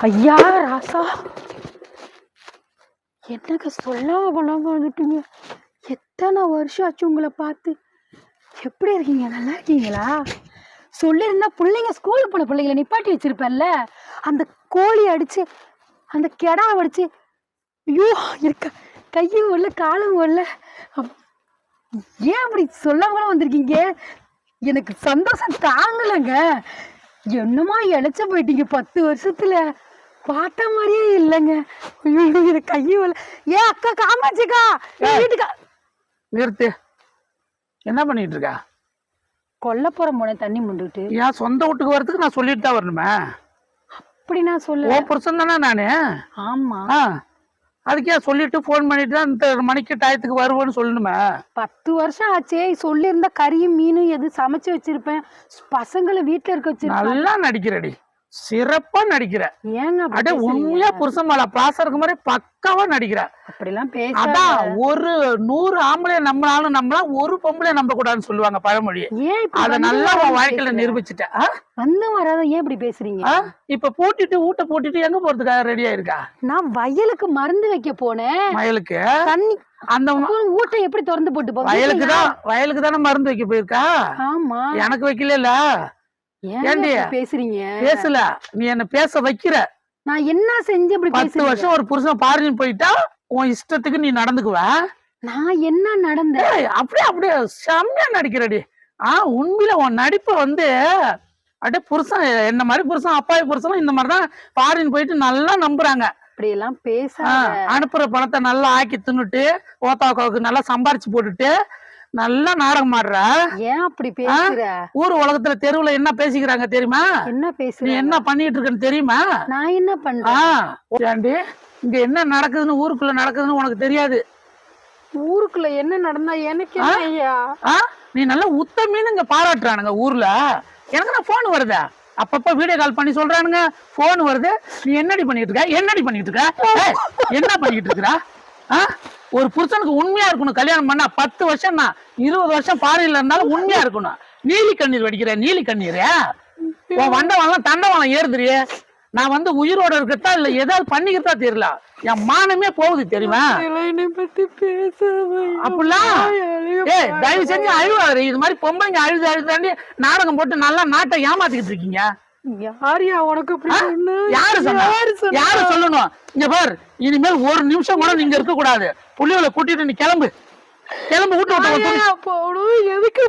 ஐயா ராசா. என்னங்க சொல்லாம கொள்ளாம வந்துட்டீங்க? எத்தனை வருஷம் ஆச்சு உங்களை பார்த்து? எப்படி இருக்கீங்க? நல்லா இருக்கீங்களா? சொல்லியிருந்தா பிள்ளைங்க ஸ்கூலுக்கு போன பிள்ளைங்களை நிப்பாட்டி வச்சிருப்பேன்ல. அந்த கோழி அடிச்சு அந்த கெடா அடிச்சு ஐயோ இருக்க கையும் வரல காலும் வரல. அப்- ஏன் அப்படி சொல்லாமலாம் வந்திருக்கீங்க? எனக்கு சந்தோஷம் தாங்கலைங்க. என்னமா இழைச்ச போயிட்டீங்க பத்து வருஷத்துல. பார்த்த மாதிரியே இல்லைங்க. ஐயோ எனக்கு கையும் வரல ஏன் அக்கா காமாச்சிக்கா என் வீட்டுக்கா? நிறுத்து. என்ன பண்ணிட்டு இருக்க கொல்லப்புறம் போன தண்ணி முண்டுட்டு ஏன் சொந்த வீட்டுக்கு வரதுக்கு நான் சொல்லிட்டு தான் வரணுமே? அப்படி நான் சொல்ல ஓ புருஷன் தானே நானு? ஆமா. அதுக்கே சொல்லிட்டு ஃபோன் பண்ணிட்டு தான் இந்த மணிக்கு டயத்துக்கு வருவேன்னு சொல்லணுமே? பத்து வருஷம் ஆச்சே சொல்லியிருந்தா கறியும் மீனும் எது சமைச்சு வச்சிருப்பேன். பசங்களை வீட்டுல இருக்க வச்சிருப்பேன். நல்லா நடிக்கிறடி. சிறப்பா நடிக்கிற. ஏங்க அட? உண்மையா புருஷன் மேல பாசம் இருக்க மாதிரி பக்காவா நடிக்கிற. அப்படிலாம் பேச அதான் ஒரு நூறு ஆம்பளைய நம்பினாலும் நம்மளாம் ஒரு பொம்பளைய நம்ப கூடாதுன்னு சொல்லுவாங்க பழமொழி. அத நல்லா உன் வாழ்க்கையில? நிரூபிச்சுட்ட? வந்து வராத ஏன் இப்படி பேசுறீங்க? இப்ப பூட்டிட்டு ஊட்ட பூட்டிட்டு எங்க போறதுக்காக ரெடியா இருக்கா நான் வயலுக்கு மருந்து வைக்க போனேன். வயலுக்கு? தண்ணி அந்த ஊட்டை எப்படி திறந்து போட்டு? வயலுக்கு தான் வயலுக்கு தானே மருந்து வைக்க போயிருக்கா? ஆமா. எனக்கு வைக்கல பேசுறீங்க? பேசல. நீ என்ன பேச வைக்கிற? நான் என்ன செஞ்சு இப்படி பத்து வருஷம் ஒரு புருஷன் பாரின்னு போயிட்டா உன் இஷ்டத்துக்கு நீ நடந்துக்குவ. நான் என்ன நடந்தேன்? ஏய், அப்படியே அப்படியே செம்மையா நடிக்கிறடி. ஆ உண்மையில உன் நடிப்பை வந்து அப்படியே புருஷன் என்ன மாதிரி புருஷன் அப்பாவி புருஷனும் இந்த மாதிரி தான் ஃபாரின் போயிட்டு நல்லா நம்புறாங்க. அப்படி எல்லாம் பேச அனுப்புற பணத்தை நல்லா ஆக்கி தின்னுட்டு ஓத்தாக்காவுக்கு நல்லா சம்பாரிச்சு போட்டுட்டு நல்லா நாடகம் ஆடுற. ஏன் அப்படி பேசுற? ஊர் உலகத்துல தெருவுல என்ன பேசிக்கிறாங்க தெரியுமா? என்ன நீ பேசுற என்ன பண்ணிட்டு இருக்கன்னு தெரியுமா? நான் என்ன பண்றேன்? இங்க என்ன நடக்குதுன்னு ஊருக்குள்ள நடக்குதுன்னு உனக்கு தெரியாது. ஊருக்குள்ள என்ன நடந்தா எனக்கு நீ நல்லா உத்தமின்னு இங்க பாராட்டுறானுங்க ஊர்ல. எனக்கு நான் போன் வருதா? அப்பப்ப வீடியோ கால் பண்ணி சொல்றானுங்க. போன் வருது. நீ என்னடி பண்ணிட்டு இருக்க? என்னடி பண்ணிட்டு இருக்க? என்ன பண்ணிட்டு இருக்கா ஆ ஒரு புருஷனுக்கு உண்மையா இருக்கணும் கல்யாணம் பண்ணா பத்து வருஷம் நான் இருபது வருஷம் பாறையில இருந்தாலும் உண்மையா இருக்கணும். நீலி கண்ணீர் வடிக்கிற நீலி கண்ணீர்? உன் வண்டவாளம் தண்டவாளம் ஏறுதுறியே நான் வந்து உயிரோட இருக்கிறதா இல்ல ஏதாவது பண்ணிக்கிறதா தெரியல. என் மானமே போகுது தெரியுமா? அப்படிலாம்? ஏ தயவு செஞ்சு அழுவாரு இது மாதிரி பொம்பளைங்க அழுது அழுதாண்டி நாடகம் போட்டு நல்லா நாட்டை ஏமாத்திக்கிட்டு இருக்கீங்க. யாரியா உனக்கு? யாரு சொன்னா? யாரு சொல்லணும்? இங்க பார் இனிமேல் ஒரு நிமிஷம் கூட நீங்க இருக்க கூடாது கூட்டிட்டு நீ கிளம்பு. கிளம்பு விட்டு போகணும் எதுக்கு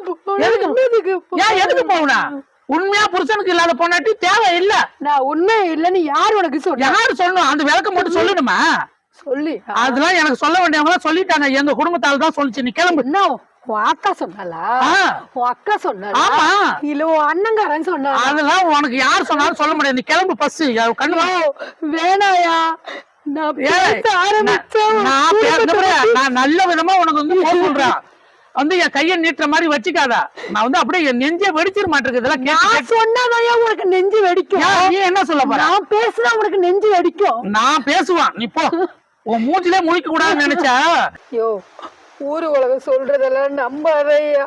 எதுக்கு? ஏன் எதுக்கு போகணும் உண்மையா புருஷனுக்கு இல்லாத பொண்டாட்டி தேவை இல்ல நான் உண்மை இல்லைன்னு யார் உனக்கு சொன்னா? யாரு சொல்லணும்? அந்த விளக்கம் மட்டும் சொல்லணுமா? சொல்லி. அதெல்லாம் எனக்கு சொல்ல வேண்டியவங்க சொல்லிட்டாங்க. எங்க குடும்பத்தால் தான் சொல்லிச்சு. நீ கிளம்பு. உன் அக்கா உன் இல்ல உன் அண்ணங்காரன் சொன்னா அதெல்லாம் உனக்கு யார் சொன்னாலும் சொல்ல முடியாது. நீ கிளம்பு பஸ் கண்ணு. வேணாயா? நான் நல்ல விதமா உனக்கு வந்து சொல்றேன் வந்து என் கையை நீட்டுற மாதிரி வச்சுக்காத. நான் வந்து அப்படியே என் நெஞ்சே வெடிச்சிட மாட்டேங்குது. இதெல்லாம் நான் உனக்கு நெஞ்சு வெடிக்கும்? நீ என்ன சொல்ல போற? நான் பேசுனா உனக்கு நெஞ்சு வெடிக்கும். நான் பேசுவான். நீ போ. உன் மூஞ்சிலே முழிக்க கூடாதுன்னு நினைச்சா. ஐயோ. ஊரு உலகம் சொல்றதெல்லாம் நம்பாதையா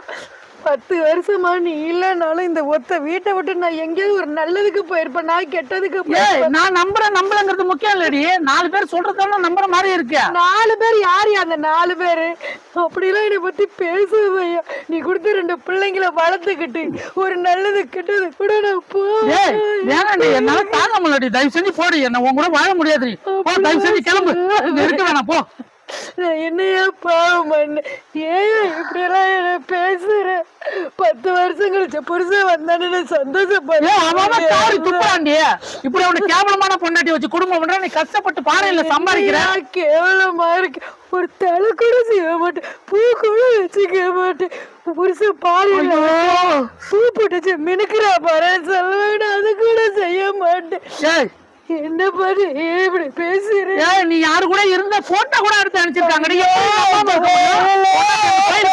பத்து வருஷமா நீ இல்லைனாலும் இந்த ஒத்த வீட்டை விட்டு நான் எங்கேயாவது ஒரு நல்லதுக்கு போயிருப்பேன் நான் கெட்டதுக்கு நான் நம்புறேன் நம்பலங்கிறது முக்கியம் இல்லடி. நாலு பேர் சொல்றதெல்லாம் நம்புற மாதிரி இருக்கு. நாலு பேர் யார் அந்த நாலு பேரு? அப்படிலாம் என்னை பத்தி பேசுவையா நீ கொடுத்த ரெண்டு பிள்ளைங்களை வளர்த்துக்கிட்டு ஒரு நல்லது கெட்டது கூட நான் போ ஏய் வேணாண்டி என்னால தாங்க முடியலடி. தயவு செஞ்சு போடு. என்ன உன் கூட வாழ முடியாதுடி. போ தயவு செஞ்சு கிளம்பு. இருக்க வேணாம் போ. நான் என்னையா பாவம் பண்ண ஏன் இப்படியெல்லாம் என்ன பேசுற? பத்து வருஷம் கழிச்ச புருஷன் வந்தானு துப்புறாண்டி இப்படி அவனை கேவலமான பொண்டாட்டி வச்சு குடும்பம் பண்ற நீ கஷ்டப்பட்டு பாறையில சம்பாதிக்கிற? கேவலமா இருக்கு. ஒரு தலை கூட செய்ய மாட்டேன். பூ கூட வச்சுக்க மாட்டேன். புருஷன் பாலியல் ஐயோ. பூ போட்டுச்சு மினுக்குறா பாரு. சொல்லுவேன் அது கூட செய்ய மாட்டேன். என்ன பாரு இப்படி பேசுறேன் ஏய் நீ யாரு கூட இருந்த போட்டோ கூட எடுத்து அனுப்பிச்சிருக்காங்க.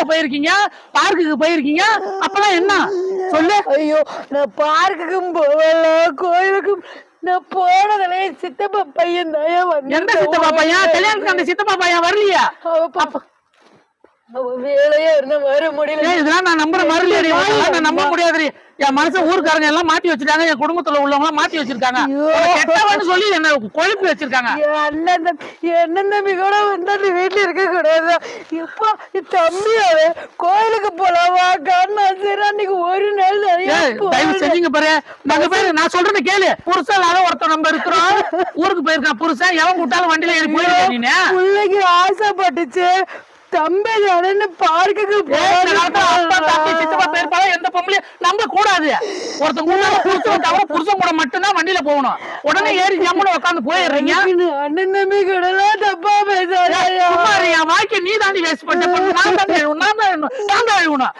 போயிருக்கீங்க? பார்க்குக்கு போயிருக்கீங்க? அப்பெல்லாம் என்ன? சொல்லு. ஐயோ நான் பார்க்குக்கும் போகல கோயிலுக்கும் நான் போனதுல சித்தப்பா பையன் வந்து எந்த சித்தப்பா பையன்? கல்யாணத்துக்கு அந்த சித்தப்பா பையன் வரலையா? பாப்பா வேலையா இருந்தா வர முடியல ஏய் இதெல்லாம் நான் நம்புற மாதிரி நான் நம்ப முடியாதுடி. என் மனசன் ஊருக்காரங்க எல்லாம் மாட்டி வச்சிருக்காங்க என் குடும்பத்துல உள்ளவங்க எல்லாம் மாட்டி வச்சிருக்காங்க. கெட்டவன்னு சொல்லி என்ன குழப்பி வச்சிருக்காங்க. அண்ணன் தம்பி என் அண்ணன் தம்பி கூட வந்து வீட்டுல இருக்க கூடாது. அவன் கோயிலுக்கு போலாமா? சரி அன்னைக்கு ஒரு நாள் தயவு செஞ்சீங்க பாரு. நாங்க பேரு நான் சொல்றேன்னு கேளு. புருஷன் இல்லாத ஒருத்தன் நம்ம இருக்கிறோம். ஊருக்கு போயிருக்கான் புருஷன். எவன் கூட்டாலும் வண்டியில ஏறி போயிருக்க நீ பிள்ளைக்கு ஆசைப்பட்டுச்சு. தம்பி தானே பார்க்குக்கு எந்த பொம்பளையும் நம்ப கூடாது. ஒருத்தன் கூட புருஷன் தவிர புருஷன் கூட மட்டும்தான் வண்டியில போகணும். உடனே ஏறி ஜம்முன்னு உட்காந்து போயிடுறீங்க. அண்ணன் கூடலாம் தப்பா என் வாழ்க்கை நீ தாண்டி வேஸ்ட் பண்ண. நான் தான் நான் தான் நான் தான்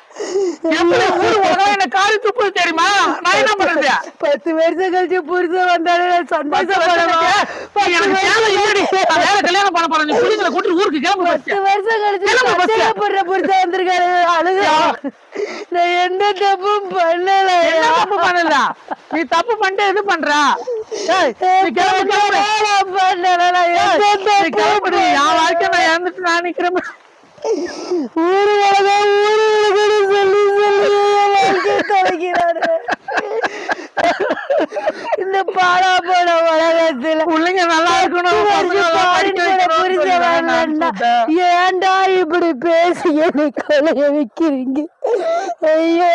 தெரியுமா? நான் என்ன பண்றது? பத்து வருஷம் கழிச்சு புருஷன் வந்தாலே கல்யாணம் பண்ண போறேன். புள்ளைங்களை கூட்டிட்டு ஊருக்கு கிளம்பு. பத்து வருஷம் கழிச்சு வந்திருக்காரு. நான் எந்த தப்பும் பண்ணல. என்ன தப்பு பண்ணல? நீ தப்பு பண்ணிட்டு இது பண்ற? கிளம்பு, கிளம்பு. பண்ணல. என் வாழ்க்கை நான் இழந்துட்டு நான் நிக்கிறேன். ஊரு உலகம் ஊரு உலகம்னு சொல்லி சொல்லி வாழ்க்கையை தொலைக்கிறாரு இந்த பாடா போன உலகத்துல பிள்ளைங்க நல்லா இருக்கணும். ஏன்டா இப்படி பேசி என்னை கொலைய வைக்கிறீங்க? ஐயோ.